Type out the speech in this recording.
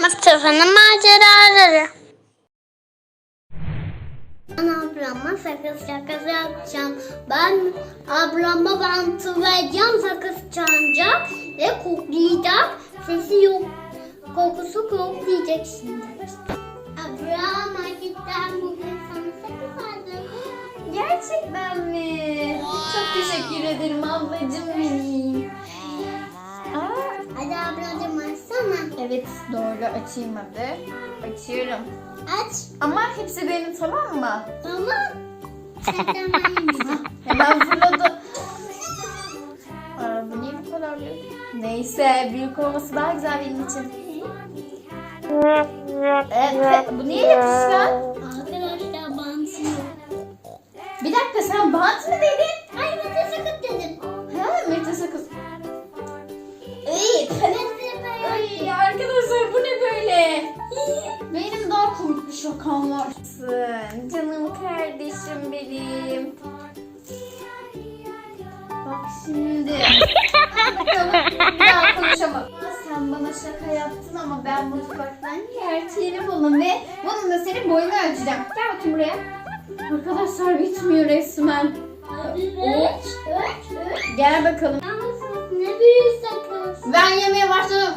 Mustafa'nın maceraları. Ben ablama sakız şakası yapacağım. Ben ablama bantı vereceğim sakız çalacak ve koklayacak. Sesi yok. Kokusu koklayacak şimdi. Ablam marketten bugün sana sakız aldım. Gerçekten mi? Çok teşekkür ederim ablacığım benim. Evet doğru açayım hadi. Açıyorum. Aç. Ama hepsi benim tamam mı? Tamam. Senden ben yiyeceğim. Hemen fırladı. Aa, bu niye bu kadar büyük? Neyse büyük olması daha güzel benim için. Evet, bu niye yapışkan? Arkadaşlar bantı. Bir dakika sen bant mı dedin? Var. Canım kardeşim benim. Bak şimdi. Bakalım bir daha konuşamam. Sen bana şaka yaptın ama ben mutfaktan gerçeğini buldum ve bunun da senin boyunu ölçeceğim. Gel bakayım buraya. Arkadaşlar bitmiyor resmen. Üç, üç, üç. Gel bakalım. Yalnız ne büyük sakız. Ben yemeye başladım.